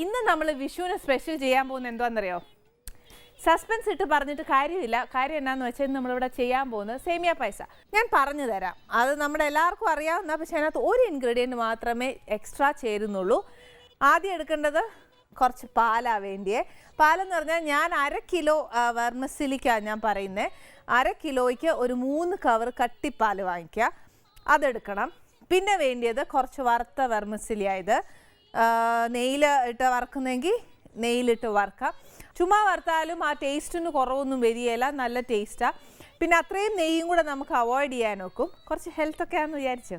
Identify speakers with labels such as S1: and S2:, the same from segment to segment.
S1: ഇന്ന് നമ്മൾ വിഷുവിന് സ്പെഷ്യൽ ചെയ്യാൻ പോകുന്ന എന്താണെന്നറിയോ സസ്പെൻസ് ഇട്ട് പറഞ്ഞിട്ട് കാര്യമില്ല. കാര്യം എന്നാന്ന് വെച്ചാൽ നമ്മളിവിടെ ചെയ്യാൻ പോകുന്നത് സേമിയ പൈസ ഞാൻ പറഞ്ഞു തരാം. അത് നമ്മുടെ എല്ലാവർക്കും അറിയാവുന്ന പക്ഷേ അതിനകത്ത് ഒരു ഇൻഗ്രീഡിയന്റ് മാത്രമേ എക്സ്ട്രാ ചേരുന്നുള്ളൂ. ആദ്യം എടുക്കേണ്ടത് കുറച്ച് പാലാ വേണ്ടിയേ. പാലെന്ന് പറഞ്ഞാൽ ഞാൻ അര കിലോ വെർമസിലിക്കാണ് ഞാൻ പറയുന്നത് അര കിലോയ്ക്ക് ഒരു മൂന്ന് കവർ കട്ടിപ്പാൽ വാങ്ങിക്കുക. അതെടുക്കണം. പിന്നെ വേണ്ടിയത് കുറച്ച് വറുത്ത വെർമസിലിയായത് നെയ്യിൽ ഇട്ട് വറക്കുന്നെങ്കിൽ നെയ്യിലിട്ട് വറക്കാം. ചുമ്മാ വറുത്താലും ആ ടേസ്റ്റിന് കുറവൊന്നും വരികയില്ല. നല്ല ടേസ്റ്റാണ് പിന്നെ അത്രയും നെയ്യും കൂടെ നമുക്ക് അവോയ്ഡ് ചെയ്യാൻ നോക്കും. കുറച്ച് ഹെൽത്തൊക്കെ ആണെന്ന് വിചാരിച്ചു?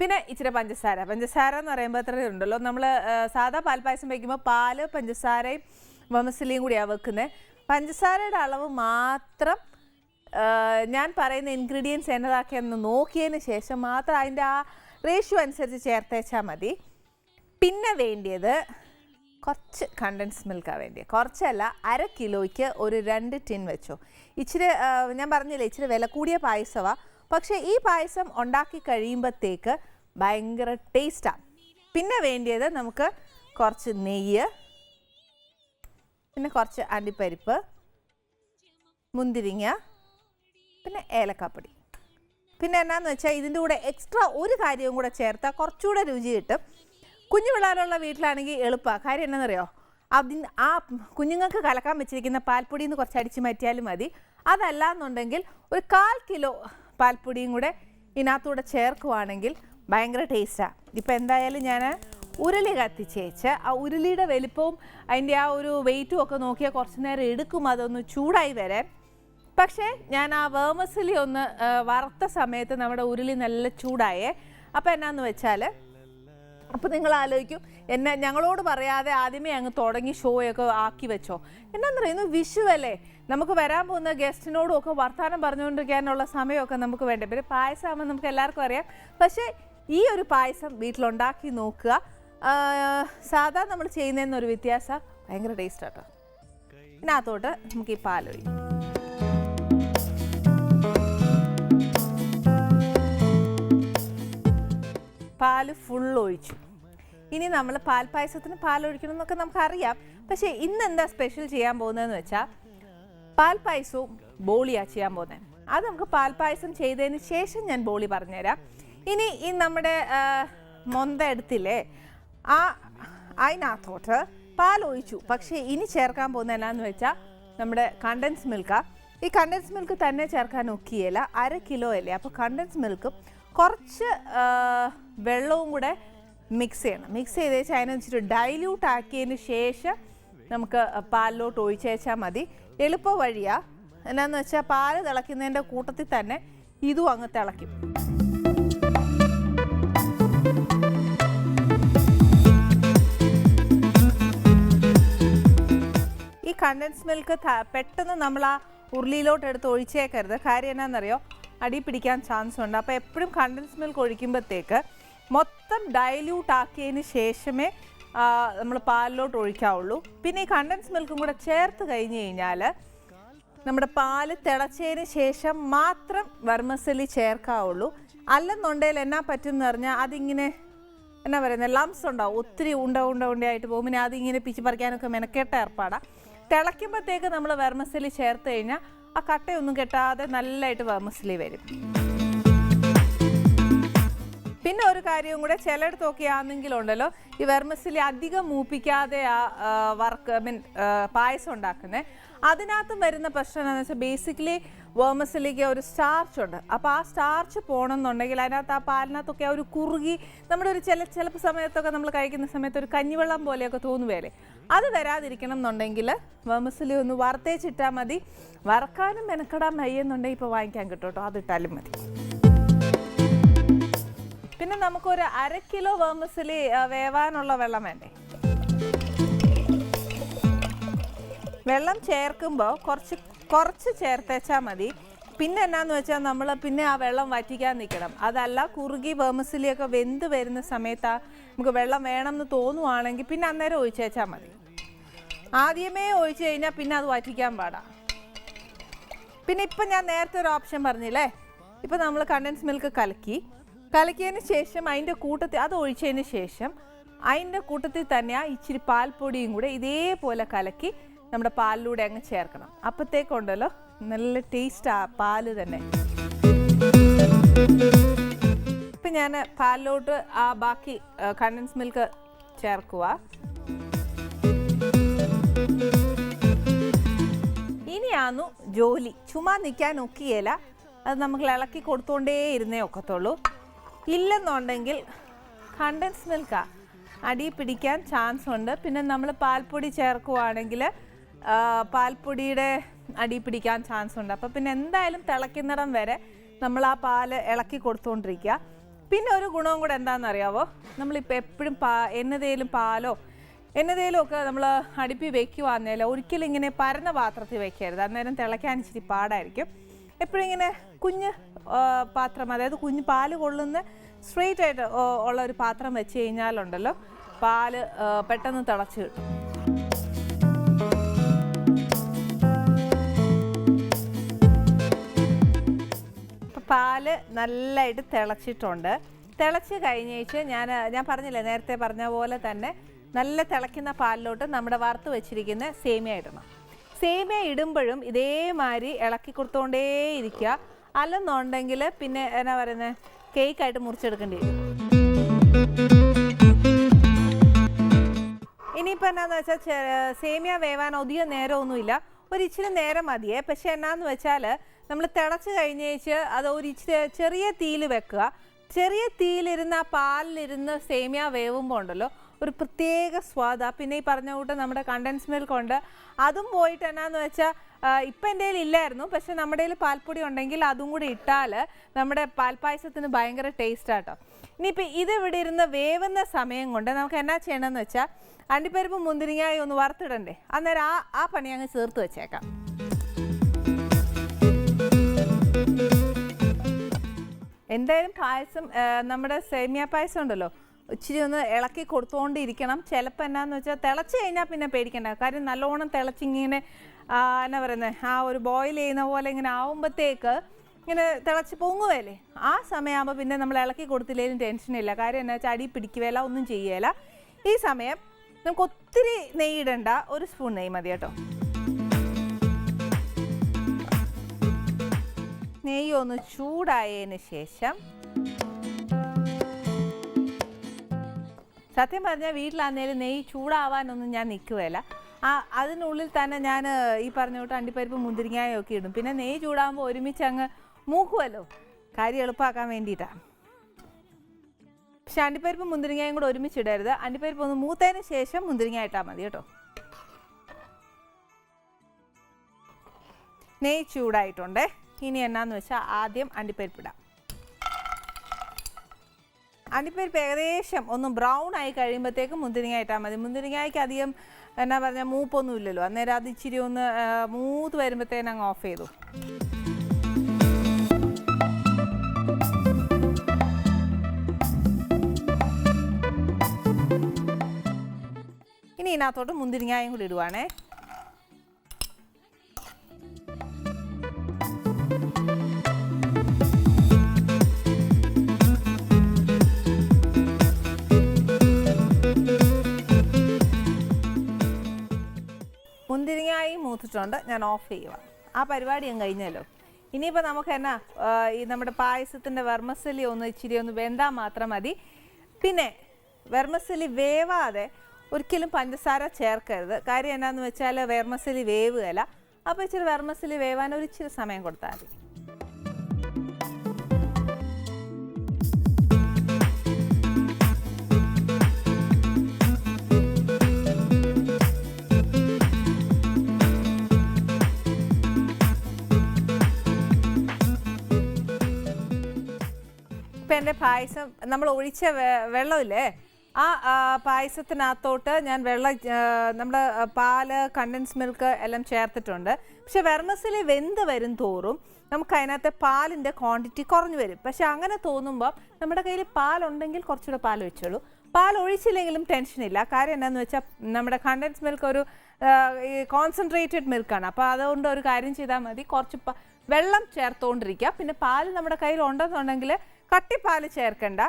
S1: പിന്നെ ഇച്ചിരി പഞ്ചസാര. പഞ്ചസാര എന്ന് പറയുമ്പോൾ അത്ര ഉണ്ടല്ലോ. നമ്മൾ സാധാ പാൽപ്പായസം വയ്ക്കുമ്പോൾ പാൽ പഞ്ചസാരയും വമസിലിയും കൂടിയാണ് വെക്കുന്നത് പഞ്ചസാരയുടെ അളവ് മാത്രം ഞാൻ പറയുന്ന ഇൻഗ്രീഡിയൻസ് എന്നതാക്കിയെന്ന് നോക്കിയതിന് ശേഷം മാത്രം അതിന്റെ ആ റേഷ്യോ അനുസരിച്ച് ചേർത്തേച്ചാൽ മതി. പിന്നെ വേണ്ടിയത് കുറച്ച് കണ്ടൻസ് മിൽക്കാണ് വേണ്ടിയത് കുറച്ചല്ല അര കിലോയ്ക്ക് ഒരു രണ്ട് ടിൻ വെച്ചോ. ഇച്ചിരി ഞാൻ പറഞ്ഞില്ലേ ഇച്ചിരി വില കൂടിയ പായസമാണ് പക്ഷേ ഈ പായസം ഉണ്ടാക്കി കഴിയുമ്പോഴത്തേക്ക് ഭയങ്കര ടേസ്റ്റാണ് പിന്നെ വേണ്ടിയത് നമുക്ക് കുറച്ച് നെയ്യ് പിന്നെ കുറച്ച് അണ്ടിപ്പരിപ്പ് മുന്തിരിങ്ങ പിന്നെ ഏലക്കാപ്പൊടി. പിന്നെ എന്നാന്ന് വെച്ചാൽ ഇതിന്റെ കൂടെ എക്സ്ട്രാ ഒരു കാര്യവും കൂടെ ചേർത്താൽ കുറച്ചുകൂടെ രുചി കിട്ടും. കുഞ്ഞു പിള്ളേരുള്ള വീട്ടിലാണെങ്കിൽ എളുപ്പമാണ് കാര്യം എന്നാണെന്നറിയോ അതിന് ആ കുഞ്ഞുങ്ങൾക്ക് കലക്കാൻ വെച്ചിരിക്കുന്ന പാൽപ്പൊടിയിൽ നിന്ന് കുറച്ച് അടിച്ച് മാറ്റിയാലും മതി. അതല്ല എന്നുണ്ടെങ്കിൽ ഒരു കാൽ കിലോ പാൽപ്പൊടിയും കൂടെ ഇതിനകത്തൂടെ ചേർക്കുവാണെങ്കിൽ ഭയങ്കര ടേസ്റ്റാണ് ഇപ്പം എന്തായാലും ഞാൻ ഉരുളി കത്തിച്ചേച്ച് ആ ഉരുളിയുടെ വലിപ്പവും അതിന്റെ ആ ഒരു വെയിറ്റും ഒക്കെ നോക്കിയാൽ കുറച്ച് നേരം എടുക്കും. അതൊന്ന് ചൂടായി വരാൻ. പക്ഷേ ഞാൻ ആ വേമസിലി ഒന്ന് വറുത്ത സമയത്ത് നമ്മുടെ ഉരുളി നല്ല ചൂടായേ. അപ്പോൾ എന്നാന്ന് വെച്ചാൽ അപ്പോൾ നിങ്ങൾ ആലോചിക്കും എന്നെ ഞങ്ങളോട് പറയാതെ ആദ്യമേ അങ്ങ് തുടങ്ങി ഷോയൊക്കെ ആക്കി വെച്ചോ. എന്നാന്ന് പറയുന്നത് വിഷു അല്ലേ? നമുക്ക് വരാൻ പോകുന്ന ഗസ്റ്റിനോടും ഒക്കെ വർത്തമാനം പറഞ്ഞുകൊണ്ടിരിക്കാനുള്ള സമയമൊക്കെ നമുക്ക് വേണ്ടേ? പിന്നെ പായസമാകുമ്പോൾ നമുക്ക് എല്ലാവർക്കും അറിയാം. പക്ഷേ ഈ ഒരു പായസം വീട്ടിലുണ്ടാക്കി നോക്കുക. സാധാ നമ്മൾ ചെയ്യുന്നതെന്നൊരു വ്യത്യാസം. ഭയങ്കര ടേസ്റ്റ് ആട്ടോ. ഇതിനകത്തോട്ട് നമുക്ക് ഈ പാലൊഴിക്കും പാൽ ഫുൾ ഒഴിച്ചു. ഇനി നമ്മൾ പാൽ പായസത്തിന് പാൽ ഒഴിക്കണം എന്നൊക്കെ നമുക്കറിയാം. പക്ഷേ ഇന്ന് എന്താ സ്പെഷ്യൽ ചെയ്യാൻ പോകുന്നതെന്ന് വെച്ചാൽ പാൽ പായസവും ബോളിയാണ് ചെയ്യാൻ പോകുന്നത് അത് നമുക്ക് പാൽ പായസം ചെയ്തതിന് ശേഷം ഞാൻ ബോളി പറഞ്ഞുതരാം. ഇനി ഈ നമ്മുടെ മൊന്ത എടുത്തില്ലേ ആ അതിനകത്തോട്ട് പാൽ ഒഴിച്ചു പക്ഷേ ഇനി ചേർക്കാൻ പോകുന്ന എന്നാന്ന് വെച്ചാൽ നമ്മുടെ കണ്ടൻസ് മിൽക്കാ ഈ കണ്ടൻസ് മിൽക്ക് തന്നെ ചേർക്കാൻ ഒക്കിയല്ല അര കിലോ അല്ലേ? അപ്പോൾ കണ്ടൻസ് മിൽക്കും കുറച്ച് വെള്ളവും കൂടെ മിക്സ് ചെയ്യണം. മിക്സ് ചെയ്ത് വെച്ചാൽ വെച്ചിട്ട് ഡൈല്യൂട്ട് ആക്കിയതിന് ശേഷം നമുക്ക് പാലിലോട്ട് ഒഴിച്ചേച്ചാൽ മതി. എളുപ്പ വഴിയാ. എന്നാന്ന് വെച്ചാൽ പാൽ തിളയ്ക്കുന്നതിന്റെ കൂട്ടത്തിൽ തന്നെ ഇതും അങ്ങ് തിളയ്ക്കും. ഈ കണ്ടൻസ് മിൽക്ക് പെട്ടെന്ന് നമ്മൾ ആ ഉരുളിയിലോട്ട് എടുത്ത് ഒഴിച്ചേക്കരുത്. കാര്യം എന്നാണെന്നറിയോ അടി പിടിക്കാൻ ചാൻസ് ഉണ്ട്. അപ്പോൾ എപ്പോഴും കണ്ടൻസ് മിൽക്ക് ഒഴിക്കുമ്പോഴത്തേക്ക് മൊത്തം ഡൈല്യൂട്ട് ആക്കിയതിന് ശേഷമേ നമ്മൾ പാലിലോട്ട് ഒഴിക്കാവുള്ളൂ. പിന്നെ ഈ കണ്ടൻസ് മിൽക്കും കൂടെ ചേർത്ത് കഴിഞ്ഞ് കഴിഞ്ഞാൽ നമ്മുടെ പാൽ തിളച്ചതിന് ശേഷം മാത്രം വർമ്മസലി ചേർക്കാവുള്ളൂ. അല്ലെന്നുണ്ടെങ്കിൽ എന്നാ പറ്റുമെന്ന് പറഞ്ഞാൽ അതിങ്ങനെ എന്നാ പറയുന്നത് ലംസ് ഉണ്ടാവും. ഒത്തിരി ഉണ്ട ഉണ്ട ഉണ്ടയായിട്ട് പോകും. പിന്നെ അതിങ്ങനെ പിച്ച് പറിക്കാനൊക്കെ മെനക്കെട്ട ഏർപ്പാടാണ് തിളയ്ക്കുമ്പോഴത്തേക്ക് നമ്മൾ വെർമസലി ചേർത്ത് കഴിഞ്ഞാൽ ആ കട്ടയൊന്നും കെട്ടാതെ നല്ലതായിട്ട് വെർമസലി വരും. പിന്നെ ഒരു കാര്യവും കൂടെ ചിലയിടത്തൊക്കെ ആണെങ്കിലുണ്ടല്ലോ ഈ വെർമസിലി അധികം മൂപ്പിക്കാതെ ആ വർക്ക് ഐ മീൻ പായസം ഉണ്ടാക്കുന്നത് അതിനകത്തും വരുന്ന പ്രശ്നം എന്താണെന്ന് വെച്ചാൽ ബേസിക്കലി വേമസിലേക്ക് ഒരു സ്റ്റാർച്ച് ഉണ്ട്. അപ്പോൾ ആ സ്റ്റാർച്ച് പോകണമെന്നുണ്ടെങ്കിൽ അതിനകത്ത് ആ പാലിനകത്തൊക്കെ ആ ഒരു കുറുകി നമ്മുടെ ഒരു ചില ചിലപ്പോൾ സമയത്തൊക്കെ നമ്മൾ കഴിക്കുന്ന സമയത്ത് ഒരു കഞ്ഞിവെള്ളം പോലെയൊക്കെ തോന്നുകയല്ലേ അത് വരാതിരിക്കണം എന്നുണ്ടെങ്കിൽ വേമസിലി ഒന്ന് വറുത്തേച്ചിട്ടാൽ മതി. വറക്കാനും മെനക്കെടാൻ വയ്യെന്നുണ്ടെങ്കിൽ ഇപ്പോൾ വാങ്ങിക്കാൻ കിട്ടും കേട്ടോ. അതിട്ടാലും മതി. പിന്നെ നമുക്കൊരു അര കിലോ വേമസിലി വേവാനുള്ള വെള്ളം വേണ്ടേ? വെള്ളം ചേർക്കുമ്പോൾ കുറച്ച് കുറച്ച് ചേർത്തേച്ചാൽ മതി. പിന്നെ എന്നാന്ന് വെച്ചാൽ നമ്മൾ പിന്നെ ആ വെള്ളം വറ്റിക്കാൻ നിൽക്കണം അതല്ല കുറുകി വേമസിലിയൊക്കെ വെന്ത് വരുന്ന സമയത്ത് നമുക്ക് വെള്ളം വേണം എന്ന് തോന്നുവാണെങ്കിൽ പിന്നെ അന്നേരം ഒഴിച്ചേച്ചാൽ മതി. ആദ്യമേ ഒഴിച്ചു കഴിഞ്ഞാൽ പിന്നെ അത് വറ്റിക്കാൻ പാടാം. പിന്നെ ഇപ്പം ഞാൻ നേരത്തെ ഒരു ഓപ്ഷൻ പറഞ്ഞില്ലേ? ഇപ്പം നമ്മൾ കണ്ടൻസ് മിൽക്ക് കലക്കി കലക്കിയതിന് ശേഷം അതിന്റെ കൂട്ടത്തിൽ അത് ഒഴിച്ചതിന് ശേഷം അതിന്റെ കൂട്ടത്തിൽ തന്നെ ആ ഇച്ചിരി പാൽപ്പൊടിയും കൂടെ ഇതേപോലെ കലക്കി നമ്മുടെ പാലിലൂടെ അങ്ങ് ചേർക്കണം. അപ്പോഴത്തേക്കുണ്ടല്ലോ നല്ല ടേസ്റ്റ് ആ പാൽ തന്നെ. ഇപ്പം ഞാൻ പാലിലോട്ട് ആ ബാക്കി കണ്ടൻസ് മിൽക്ക് ചേർക്കുക. ഇനിയാന്നു ജോലി. ചുമ്മാ നിൽക്കാൻ ഒക്കിയല്ല അത് നമുക്ക് ഇളക്കി കൊടുത്തുകൊണ്ടേ ഇരുന്നേ ഒക്കത്തുള്ളൂ. ഇല്ലെന്നുണ്ടെങ്കിൽ കണ്ടൻസ് മിൽക്കാ. അടി പിടിക്കാൻ ചാൻസ് ഉണ്ട്. പിന്നെ നമ്മൾ പാൽപ്പൊടി ചേർക്കുവാണെങ്കിൽ പാൽപ്പൊടിയുടെ അടി പിടിക്കാൻ ചാൻസ് ഉണ്ട്. അപ്പോൾ പിന്നെ എന്തായാലും തിളയ്ക്കുന്നിടം വരെ നമ്മൾ ആ പാൽ ഇളക്കി കൊടുത്തുകൊണ്ടിരിക്കുക പിന്നെ ഒരു ഗുണവും കൂടെ എന്താണെന്ന് അറിയാവോ നമ്മളിപ്പോൾ എപ്പോഴും പാ എന്നതേലും പാലോ എന്നതേലും ഒക്കെ നമ്മൾ അടുപ്പി വെക്കുവാന്നേലോ ഒരിക്കലും ഇങ്ങനെ പരന്ന പാത്രത്തിൽ വെക്കരുത്. അന്നേരം തിളയ്ക്കാൻ ഇച്ചിരി പാടായിരിക്കും. എപ്പോഴും ഇങ്ങനെ കുഞ്ഞ് പാത്രം അതായത് കുഞ്ഞ് പാൽ കൊള്ളുന്ന സ്ട്രെയിറ്റ് ആയിട്ട് ഉള്ള ഒരു പാത്രം വെച്ച് കഴിഞ്ഞാലുണ്ടല്ലോ പാൽ പെട്ടെന്ന് തിളച്ച് കിട്ടും. പാൽ നല്ലതായിട്ട് തിളച്ചിട്ടുണ്ട്. തിളച്ച് കഴിഞ്ഞേച്ച് ഞാൻ ഞാൻ പറഞ്ഞില്ലേ നേരത്തെ പറഞ്ഞ പോലെ തന്നെ നല്ല തിളയ്ക്കുന്ന പാലിലോട്ട് നമ്മുടെ വറുത്ത് വെച്ചിരിക്കുന്ന സേമിയ ഇടണം. സേമിയ ഇടുമ്പോഴും ഇതേമാതിരി ഇളക്കി കൊടുത്തോണ്ടേ ഇരിക്കുക അല്ലെന്നുണ്ടെങ്കിൽ പിന്നെ എന്നാ പറയുന്നത് കേക്കായിട്ട് മുറിച്ചെടുക്കേണ്ടി വരും. ഇനിയിപ്പോൾ എന്നാന്ന് വെച്ചാൽ സേമിയ വേവാൻ അധികം നേരമൊന്നുമില്ല. ഒരു ഇച്ചിരി നേരം മതിയേ. പക്ഷേ എന്നാന്ന് വെച്ചാൽ നമ്മൾ തിളച്ച് കഴിഞ്ഞേച്ച് അത് ഒരു ഇച്ചിരി ചെറിയ തീയിൽ വെക്കുക. ചെറിയ തീയിലിരുന്ന് ആ പാലിലിരുന്ന് സേമിയ വേവുമ്പോൾ ഉണ്ടല്ലോ ഒരു പ്രത്യേക സ്വാദാ. പിന്നെ ഈ പറഞ്ഞ കൂട്ട് നമ്മുടെ കണ്ടൻസ് മിൽക്ക് ഉണ്ട്. അതും പോയിട്ട് എന്നാന്ന് വെച്ചാൽ ഇപ്പം എന്റെ കയ്യിൽ ഇല്ലായിരുന്നു. പക്ഷെ നമ്മുടെ കയ്യിൽ പാൽപ്പൊടി ഉണ്ടെങ്കിൽ അതും കൂടി ഇട്ടാൽ നമ്മുടെ പാൽപ്പായസത്തിന് ഭയങ്കര ടേസ്റ്റ് ആട്ടോ. ഇനിയിപ്പോൾ ഇത് ഇവിടെ ഇരുന്ന് വേവുന്ന സമയം കൊണ്ട് നമുക്ക് എന്നാ ചെയ്യണമെന്ന് വെച്ചാൽ അണ്ടിപ്പരിപ്പ് മുന്തിരിങ്ങായി ഒന്ന് വറുത്തിടണ്ടേ. അന്നേരം ആ ആ പണി അങ്ങ് ചേർത്ത് വെച്ചേക്കാം. എന്തായാലും പായസം നമ്മുടെ സേമിയ പായസം ഉണ്ടല്ലോ. ഇച്ചിരി ഒന്ന് ഇളക്കി കൊടുത്തുകൊണ്ടിരിക്കണം ചിലപ്പോൾ എന്നാന്ന് വെച്ചാൽ തിളച്ച് കഴിഞ്ഞാൽ പിന്നെ പേടിക്കണ്ട. കാര്യം നല്ലോണം തിളച്ചിങ്ങനെ എന്നാ പറയുന്നത് ആ ഒരു ബോയിൽ ചെയ്യുന്ന പോലെ ഇങ്ങനെ ആവുമ്പോഴത്തേക്ക് ഇങ്ങനെ തിളച്ച് പൊങ്ങുകയല്ലേ ആ സമയമാകുമ്പോൾ പിന്നെ നമ്മൾ ഇളക്കി കൊടുത്തില്ലെങ്കിലും ടെൻഷനില്ല കാര്യം എന്നാ വെച്ചാൽ അടി പിടിക്കുകയില്ല ഒന്നും ചെയ്യുകയില്ല ഈ സമയം നമുക്ക് ഒത്തിരി നെയ്യ് ഇടണ്ട ഒരു സ്പൂൺ നെയ്യ് മതി കേട്ടോ. നെയ്യ് ഒന്ന് ചൂടായതിന് ശേഷം സത്യം പറഞ്ഞാൽ വീട്ടിലാന്നേലും നെയ്യ് ചൂടാവാനൊന്നും ഞാൻ നിൽക്കുകയില്ല ആ അതിനുള്ളിൽ തന്നെ ഞാൻ ഈ പറഞ്ഞ കൂട്ട് അണ്ടിപ്പരിപ്പ് മുന്തിരിങ്ങായും ഒക്കെ ഇടും. പിന്നെ നെയ്യ് ചൂടാകുമ്പോൾ ഒരുമിച്ച് അങ്ങ് മൂക്കുമല്ലോ കാര്യം എളുപ്പമാക്കാൻ വേണ്ടിയിട്ടാണ് പക്ഷെ അണ്ടിപ്പരിപ്പ് മുന്തിരിങ്ങയും കൂടെ ഒരുമിച്ച് ഇടരുത്. അണ്ടിപ്പരിപ്പ് ഒന്ന് മൂത്തതിന് ശേഷം മുന്തിരിങ്ങ ഇട്ടാൽ മതി കേട്ടോ. നെയ്യ് ചൂടായിട്ടുണ്ട്. ഇനി എന്നാന്ന് വെച്ചാൽ ആദ്യം അണ്ടിപ്പരിപ്പ് ഇടാം. അണ്ടിപ്പരിപ്പ് ഏകദേശം ഒന്ന് ബ്രൗൺ ആയി കഴിയുമ്പോഴത്തേക്കും മുന്തിരിങ്ങ ഇട്ടാൽ മതി. മുന്തിരിങ്ങയ്ക്ക് അധികം എന്നാ പറഞ്ഞാൽ മൂപ്പൊന്നും ഇല്ലല്ലോ അന്നേരം അത് ഇച്ചിരി ഒന്ന് മൂത്ത് വരുമ്പോഴത്തേനും അങ്ങ് ഓഫ് ചെയ്തു. ഇനി ഇതിനകത്തോട്ട് മുന്തിരിങ്ങായും കൂടി ഇടുവാണേ. മൂത്തിട്ടുണ്ട് ഞാൻ ഓഫ് ചെയ്യുക ആ പരിപാടി ഞാൻ കഴിഞ്ഞല്ലോ. ഇനിയിപ്പോൾ നമുക്ക് എന്നാ ഈ നമ്മുടെ പായസത്തിന്റെ വെർമസലി ഒന്ന് ഇച്ചിരി ഒന്ന് വെന്താൽ മാത്രം മതി. പിന്നെ വെർമസലി വേവാതെ ഒരിക്കലും പഞ്ചസാര ചേർക്കരുത്. കാര്യം എന്നാന്ന് വെച്ചാൽ വെർമസലി വേവുകയില്ല. അപ്പോൾ ഇച്ചിരി വെർമസലി വേവാൻ ഒരു ഇച്ചിരി സമയം കൊടുത്താൽ മതി. ഇപ്പം പായസം നമ്മൾ ഒഴിച്ച വെള്ളമില്ലേ? ആ പായസത്തിനകത്തോട്ട് ഞാൻ വെള്ളം നമ്മൾ പാൽ കണ്ടൻസ് മിൽക്ക് എല്ലാം ചേർത്തിട്ടുണ്ട്. പക്ഷെ വെർമസിൽ വെന്ത് വരും തോറും നമുക്ക് അതിനകത്തെ പാലിന്റെ ക്വാണ്ടിറ്റി കുറഞ്ഞു വരും. പക്ഷെ അങ്ങനെ തോന്നുമ്പോൾ നമ്മുടെ കയ്യിൽ പാലുണ്ടെങ്കിൽ കുറച്ചുകൂടെ പാൽ വെച്ചോളൂ പാൽ ഒഴിച്ചില്ലെങ്കിലും ടെൻഷനില്ല കാര്യം എന്താണെന്ന് വെച്ചാൽ നമ്മുടെ കണ്ടൻസ് മിൽക്ക് ഒരു കോൺസെൻട്രേറ്റഡ് മിൽക്കാണ് അപ്പോൾ അതുകൊണ്ട് ഒരു കാര്യം ചെയ്താൽ മതി. കുറച്ച് വെള്ളം ചേർത്തുകൊണ്ടിരിക്കുക പിന്നെ പാൽ നമ്മുടെ കയ്യിൽ ഉണ്ടെന്നുണ്ടെങ്കിൽ കട്ടിപ്പാൽ ചേർക്കണ്ട.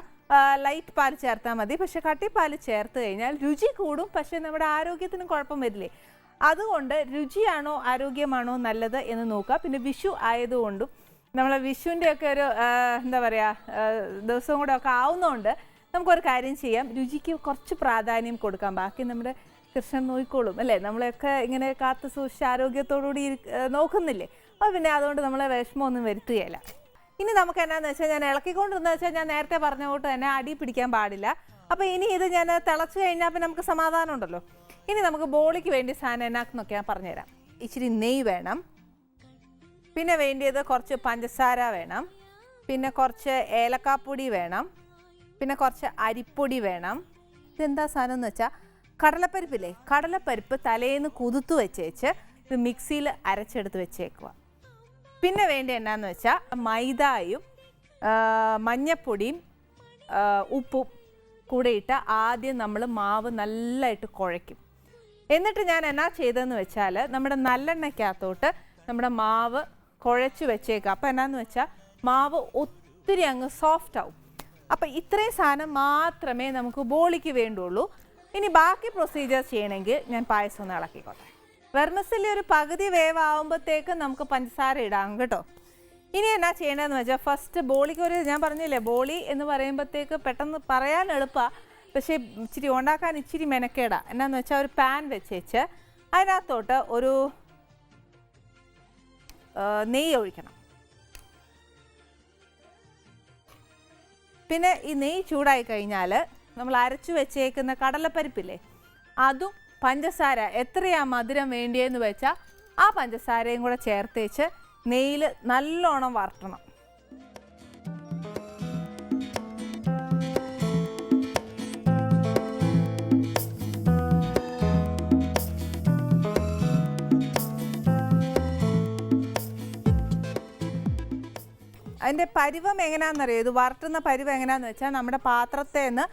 S1: ലൈറ്റ് പാൽ ചേർത്താൽ മതി. പക്ഷെ കട്ടിപ്പാൽ ചേർത്ത് കഴിഞ്ഞാൽ രുചി കൂടും. പക്ഷെ നമ്മുടെ ആരോഗ്യത്തിനും കുഴപ്പം വരില്ലേ? അതുകൊണ്ട് രുചിയാണോ ആരോഗ്യമാണോ നല്ലത് എന്ന് നോക്കുക. പിന്നെ വിഷു ആയതുകൊണ്ടും നമ്മളെ വിഷുവിന്റെയൊക്കെ ഒരു എന്താ പറയുക ദിവസവും കൂടെ ഒക്കെ ആവുന്നതുകൊണ്ട് നമുക്കൊരു കാര്യം ചെയ്യാം. രുചിക്ക് കുറച്ച് പ്രാധാന്യം കൊടുക്കാം. ബാക്കി നമ്മുടെ കൃഷ്ണൻ നോക്കിക്കോളും അല്ലേ? നമ്മളെയൊക്കെ ഇങ്ങനെ കാത്തു സൂക്ഷിച്ച് ആരോഗ്യത്തോടുകൂടി നോക്കുന്നില്ലേ? അപ്പോൾ പിന്നെ അതുകൊണ്ട് നമ്മളെ വിഷമമൊന്നും വരുത്തുകയില്ല. ഇനി നമുക്ക് എന്നാന്ന് വെച്ചാൽ ഞാൻ ഇളക്കിക്കൊണ്ടിരുന്ന വെച്ചാൽ ഞാൻ നേരത്തെ പറഞ്ഞ കൂട്ട് തന്നെ അടി പിടിക്കാൻ പാടില്ല. അപ്പോൾ ഇനി ഇത് ഞാൻ തിളച്ച് കഴിഞ്ഞാൽ പിന്നെ നമുക്ക് സമാധാനം ഉണ്ടല്ലോ. ഇനി നമുക്ക് ബോളിക്ക് വേണ്ടി സാധനം എന്നാക്കുന്നൊക്കെ ഞാൻ പറഞ്ഞുതരാം. ഇച്ചിരി നെയ് വേണം. പിന്നെ വേണ്ടിയത് കുറച്ച് പഞ്ചസാര വേണം. പിന്നെ കുറച്ച് ഏലക്കാപ്പൊടി വേണം. പിന്നെ കുറച്ച് അരിപ്പൊടി വേണം. ഇതെന്താ സാധനം എന്ന് വെച്ചാൽ കടലപ്പരിപ്പില്ലേ? കടലപ്പരിപ്പ് തലേന്ന് കുതിർത്ത് വെച്ചേച്ച് ഇത് മിക്സിയിൽ അരച്ചെടുത്ത് വെച്ചേക്കുക പിന്നെ വേണ്ടി എന്നാന്ന് വെച്ചാൽ മൈദായും മഞ്ഞപ്പൊടിയും ഉപ്പും കൂടെ ഇട്ട് ആദ്യം നമ്മൾ മാവ് നല്ലതായിട്ട് കുഴയ്ക്കും. എന്നിട്ട് ഞാൻ എന്നാ ചെയ്തതെന്ന് വെച്ചാൽ നമ്മുടെ നല്ലെണ്ണയ്ക്കകത്തോട്ട് നമ്മുടെ മാവ് കുഴച്ച് വെച്ചേക്കാം. അപ്പോൾ എന്നാന്ന് വെച്ചാൽ മാവ് ഒത്തിരി അങ്ങ് സോഫ്റ്റ് ആവും. അപ്പോൾ ഇത്രയും സാധനം മാത്രമേ നമുക്ക് ബോളിക്ക് വേണ്ടുള്ളൂ. ഇനി ബാക്കി പ്രൊസീജിയർ ചെയ്യണമെങ്കിൽ ഞാൻ പായസം ഒന്ന് ഇളക്കിക്കോട്ടെ. വെർമസിൽ ഒരു പകുതി വേവാകുമ്പോഴത്തേക്ക് നമുക്ക് പഞ്ചസാര ഇടാം കേട്ടോ. ഇനി എന്നാ ചെയ്യേണ്ടതെന്ന് വെച്ചാൽ ഫസ്റ്റ് ബോളിക്ക് ഒരു ഞാൻ പറഞ്ഞില്ലേ ബോളി എന്ന് പറയുമ്പോഴത്തേക്ക് പെട്ടെന്ന് പറയാൻ എളുപ്പമാണ് പക്ഷേ ഇച്ചിരി ഉണ്ടാക്കാൻ ഇച്ചിരി മെനക്കേടാ. എന്നാന്ന് വെച്ചാൽ ഒരു പാൻ വെച്ചേച്ച് അതിനകത്തോട്ട് ഒരു നെയ്യ് ഒഴിക്കണം. പിന്നെ ഈ നെയ്യ് ചൂടായി കഴിഞ്ഞാൽ നമ്മൾ അരച്ചു വെച്ചേക്കുന്ന കടലപ്പരിപ്പില്ലേ അതും പഞ്ചസാര എത്രയാ മധുരം വേണ്ടിയെന്ന് വെച്ചാൽ ആ പഞ്ചസാരയും കൂടെ ചേർത്തേച്ച് നെയ്യിൽ നല്ലോണം വറട്ടണം. അതിന്റെ പരുവം എങ്ങനെയാണെന്നറിയോ ഇത് വറട്ടുന്ന പരിവം എങ്ങനെയാണെന്ന് വെച്ചാൽ നമ്മുടെ പാത്രത്തേന്ന്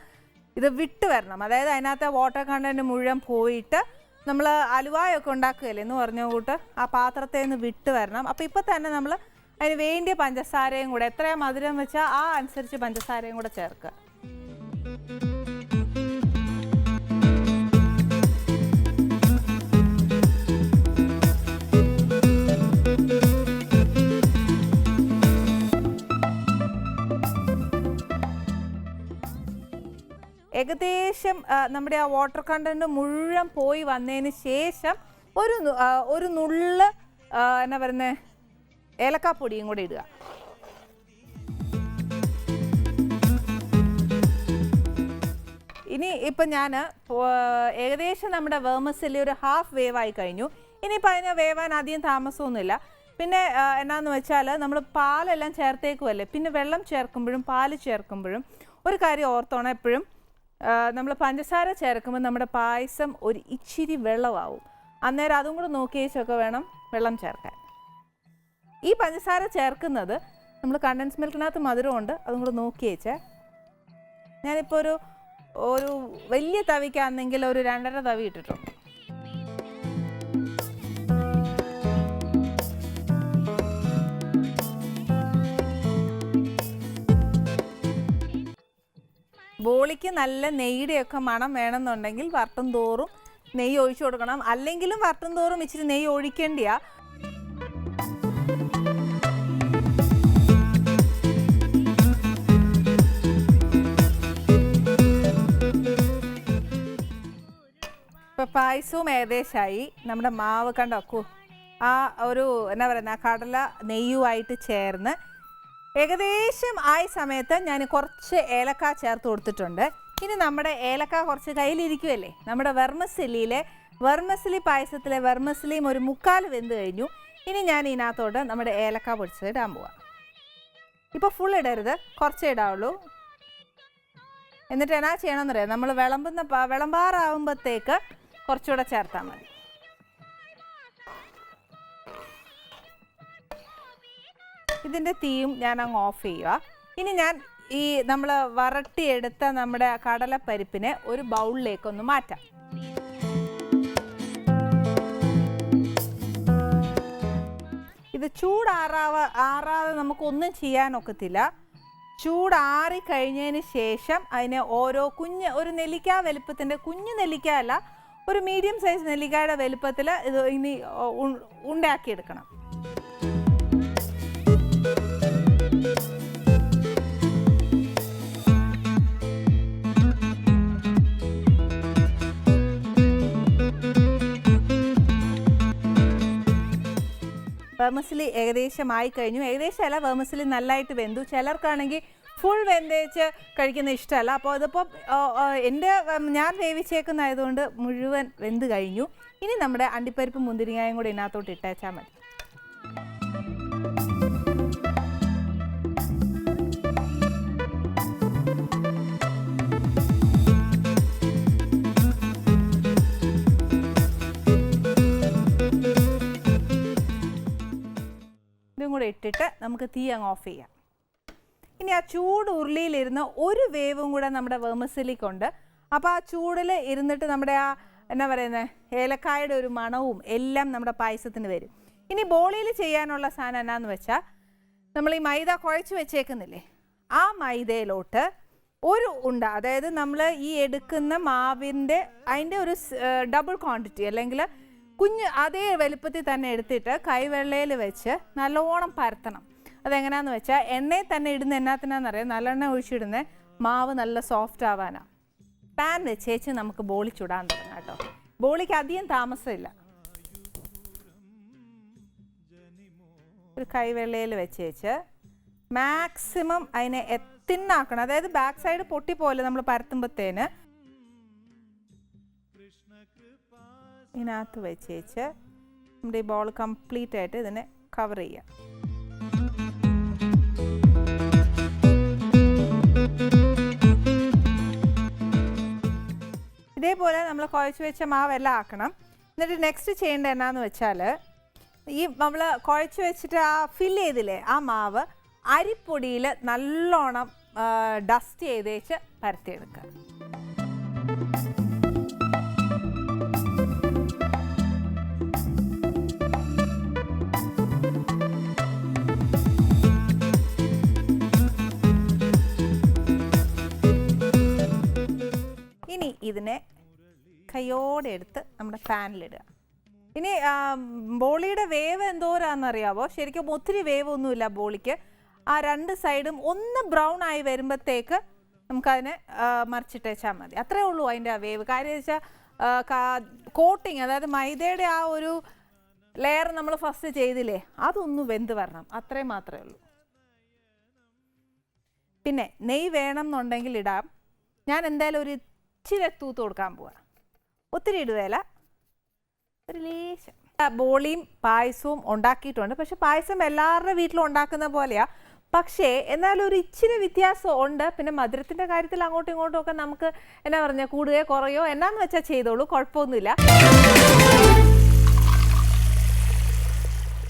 S1: ഇത് വിട്ട് വരണം. അതായത് അതിനകത്ത് വാട്ടർ കണ്ടന്റ് മുഴുവൻ പോയിട്ട് നമ്മൾ അലുവായൊക്കെ ഉണ്ടാക്കുകയല്ലേ എന്ന് പറഞ്ഞ കൂട്ട് ആ പാത്രത്തിൽ നിന്ന് വിട്ട് വരണം. അപ്പോൾ ഇപ്പോൾ തന്നെ നമ്മൾ അതിന് വേണ്ടിയ പഞ്ചസാരയും കൂടെ എത്രയാ മധുരം വെച്ചാൽ ആ അനുസരിച്ച് പഞ്ചസാരയും കൂടെ ചേർക്കുക. ഏകദേശം നമ്മുടെ ആ വാട്ടർ കണ്ടന്റ് മുഴുവൻ പോയി വന്നതിന് ശേഷം ഒരു ഒരു നുള്ള് എന്നാ പറയുന്നത് ഏലക്കാപ്പൊടിയും കൂടെ ഇടുക. ഇനി ഇപ്പം ഞാൻ ഏകദേശം നമ്മുടെ വേമസിൽ ഒരു ഹാഫ് വേവ് ആയി കഴിഞ്ഞു. ഇനിയിപ്പോൾ അതിനെ വേവാൻ അധികം താമസമൊന്നുമില്ല. പിന്നെ എന്നാന്ന് വെച്ചാൽ നമ്മൾ പാലെല്ലാം ചേർത്തേക്കുമല്ലേ പിന്നെ വെള്ളം ചേർക്കുമ്പോഴും പാൽ ചേർക്കുമ്പോഴും ഒരു കാര്യം ഓർത്തോണം എപ്പോഴും. നമ്മൾ പഞ്ചസാര ചേർക്കുമ്പോൾ നമ്മുടെ പായസം ഒരു ഇച്ചിരി വെള്ളമാവും. അന്നേരം അതും കൂടെ നോക്കി വേണം വെള്ളം ചേർക്കാൻ. ഈ പഞ്ചസാര ചേർക്കുന്നത് നമ്മൾ കണ്ടൻസ് മിൽക്കിനകത്ത് മധുരമുണ്ട് അതും കൂടെ നോക്കി ഞാനിപ്പോൾ ഒരു ഒരു വലിയ തവിക്കാണെങ്കിൽ ഒരു രണ്ടര തവി ഇട്ടിട്ടുണ്ട്. ബോളിക്ക് നല്ല നെയ്യുടെയൊക്കെ മണം വേണമെന്നുണ്ടെങ്കിൽ വറുത്തും തോറും നെയ്യ് ഒഴിച്ചു കൊടുക്കണം. അല്ലെങ്കിലും വറുത്തും തോറും ഇച്ചിരി നെയ്യ് ഒഴിക്കേണ്ടിയാ. ഇപ്പൊ പായസവും ഏകദേശമായി നമ്മുടെ മാവ് കണ്ടോ? ആ ഒരു എന്നാ പറയുന്ന കടല നെയ്യുമായിട്ട് ചേർന്ന് ഏകദേശം ആയ സമയത്ത് ഞാൻ കുറച്ച് ഏലക്ക ചേർത്ത് കൊടുത്തിട്ടുണ്ട്. ഇനി നമ്മുടെ ഏലക്ക കുറച്ച് കയ്യിലിരിക്കുമല്ലേ നമ്മുടെ വെർമസിലിയിലെ വെർമസിലി പായസത്തിലെ വെർമസിലിയും ഒരു മുക്കാൽ വെന്ത് കഴിഞ്ഞു. ഇനി ഞാൻ ഇതിനകത്തോട്ട് നമ്മുടെ ഏലക്ക പൊടിച്ചത് ഇടാൻ പോവാം. ഇപ്പോൾ ഫുൾ ഇടരുത്. കുറച്ചേ ഇടാവുള്ളൂ. എന്നിട്ട് എന്നാ ചെയ്യണമെന്നറിയാം? നമ്മൾ വിളമ്പുന്ന വിളമ്പാറാവുമ്പോഴത്തേക്ക് കുറച്ചുകൂടെ ചേർത്താൽ മതി. ഇതിന്റെ തീയും ഞാൻ അങ്ങ് ഓഫ് ചെയ്യുക ഇനി ഞാൻ ഈ നമ്മൾ വരട്ടിയെടുത്ത നമ്മുടെ കടലപ്പരിപ്പിനെ ഒരു ബൗളിലേക്കൊന്ന് മാറ്റാം. ഇത് ചൂടാറാവ ആറാതെ നമുക്കൊന്നും ചെയ്യാനൊക്കത്തില്ല ചൂടാറി കഴിഞ്ഞതിന് ശേഷം അതിനെ ഓരോ കുഞ്ഞ് ഒരു നെല്ലിക്ക വലുപ്പത്തിന്റെ കുഞ്ഞു നെല്ലിക്ക അല്ല ഒരു മീഡിയം സൈസ് നെല്ലിക്കയുടെ വലുപ്പത്തിൽ ഇത് ഇനി ഉണ്ടാക്കിയെടുക്കണം. വെർമസിലി ഏകദേശം ആയി കഴിഞ്ഞു. ഏകദേശം അല്ല വേമസിലി നല്ലതായിട്ട് വെന്തു. ചിലർക്കാണെങ്കിൽ ഫുൾ വെന്തേച്ച് കഴിക്കുന്ന ഇഷ്ടമല്ല. അപ്പോൾ അതിപ്പോൾ എന്റെ ഞാൻ വേവിച്ചേക്കുന്നതായതുകൊണ്ട് മുഴുവൻ വെന്ത് കഴിഞ്ഞു. ഇനി നമ്മുടെ അണ്ടിപ്പരിപ്പ് മുന്തിരിങ്ങായും കൂടി ഇതിനകത്തോട്ട് ഇട്ടേച്ചാൽ മതി. ഇതും കൂടെ ഇട്ടിട്ട് നമുക്ക് തീ അങ്ങ് ഓഫ് ചെയ്യാം. ഇനി ആ ചൂട് ഉരുളിയിലിരുന്ന് ഒരു വേവും കൂടെ നമ്മുടെ വേമസിലിക്കുണ്ട് അപ്പോൾ ആ ചൂടിൽ ഇരുന്നിട്ട് നമ്മുടെ ആ എന്നാ പറയുന്നത് ഏലക്കായുടെ ഒരു മണവും എല്ലാം നമ്മുടെ പായസത്തിന് വരും. ഇനി ബോളിയിൽ ചെയ്യാനുള്ള സാധനം എന്നാന്ന് വെച്ചാൽ നമ്മൾ ഈ മൈദ കുഴച്ച് വെച്ചേക്കുന്നില്ലേ? ആ മൈദയിലോട്ട് ഒരു ഉണ്ട അതായത് നമ്മൾ ഈ എടുക്കുന്ന മാവിന്റെ അതിന്റെ ഒരു ഡബിൾ ക്വാണ്ടിറ്റി അല്ലെങ്കിൽ കുഞ്ഞ് അതേ വലുപ്പത്തിൽ തന്നെ എടുത്തിട്ട് കൈവെള്ളയിൽ വെച്ച് നല്ലോണം പരത്തണം. അതെങ്ങനെയാന്ന് വെച്ചാൽ എണ്ണയിൽ തന്നെ ഇടുന്ന എന്നാത്തിനാണെന്നറിയാം നല്ലെണ്ണ ഒഴിച്ചിടുന്ന മാവ് നല്ല സോഫ്റ്റ് ആവാനാണ് പാൻ വെച്ചേച്ച് നമുക്ക് ബോളി ചുടാൻ തുടങ്ങാം കേട്ടോ. ബോളിക്ക് അധികം താമസമില്ല. ഒരു കൈവെള്ളയിൽ വെച്ചേച്ച് മാക്സിമം അതിനെ എത്തിന്നാക്കണം അതായത് ബാക്ക് സൈഡ് പൊട്ടിപ്പോലെ നമ്മൾ പരത്തുമ്പോഴത്തേന് ഇതിനകത്ത് വെച്ചേച്ച് നമ്മുടെ ഈ ബോൾ കംപ്ലീറ്റ് ആയിട്ട് ഇതിനെ കവർ ചെയ്യാം. ഇതേപോലെ നമ്മൾ കുഴച്ച് വെച്ച മാവെല്ലാം ആക്കണം. എന്നിട്ട് നെക്സ്റ്റ് ചെയ്യേണ്ട എന്നാന്ന് വെച്ചാൽ ഈ നമ്മൾ കുഴച്ച് വെച്ചിട്ട് ആ ഫില്ല് ചെയ്തില്ലേ ആ മാവ് അരിപ്പൊടിയിൽ നല്ലോണം ഡസ്റ്റ് ചെയ്തേച്ച് പരത്തിയെടുക്കുക. ഇനി ഇതിനെ കൈയോടെ എടുത്ത് നമ്മുടെ പാനിലിടുക ഇനി ബോളിയുടെ വേവ് എന്തോരാന്നറിയാവോ ശരിക്കും ഒത്തിരി വേവ് ഒന്നുമില്ല ബോളിക്ക്. ആ രണ്ട് സൈഡും ഒന്ന് ബ്രൗൺ ആയി വരുമ്പോഴത്തേക്ക് നമുക്കതിനെ മറിച്ചിട്ടേച്ചാൽ മതി. അത്രേ ഉള്ളൂ അതിന്റെ ആ വേവ്. കാര്യം വെച്ചാൽ കോട്ടിങ് അതായത് മൈദയുടെ ആ ഒരു ലെയർ നമ്മൾ ഫസ്റ്റ് ചെയ്തില്ലേ അതൊന്ന് വെന്ത് വരണം. അത്രേ മാത്രമേ ഉള്ളൂ. പിന്നെ നെയ് വേണം എന്നുണ്ടെങ്കിൽ ഇടാം. ഞാൻ എന്തായാലും ഒരു ഇച്ചിരി തൂത്ത് കൊടുക്കാൻ പോവാ. ഒത്തിരി ഇടുവേല. ഒരു ലേശം. ബോളിയും പായസവും ഉണ്ടാക്കിയിട്ടുണ്ട്. പക്ഷെ പായസം എല്ലാവരുടെ വീട്ടിലും ഉണ്ടാക്കുന്ന പോലെയാ. പക്ഷേ എന്നാലും ഒരു ഇച്ചിരി വ്യത്യാസം ഉണ്ട്. പിന്നെ മധുരത്തിന്റെ കാര്യത്തിൽ അങ്ങോട്ടും ഇങ്ങോട്ടും ഒക്കെ നമുക്ക് എന്നാ പറഞ്ഞ കൂടുകയോ കുറയോ എന്നാന്ന് വെച്ചാൽ ചെയ്തോളൂ. കുഴപ്പമൊന്നുമില്ല.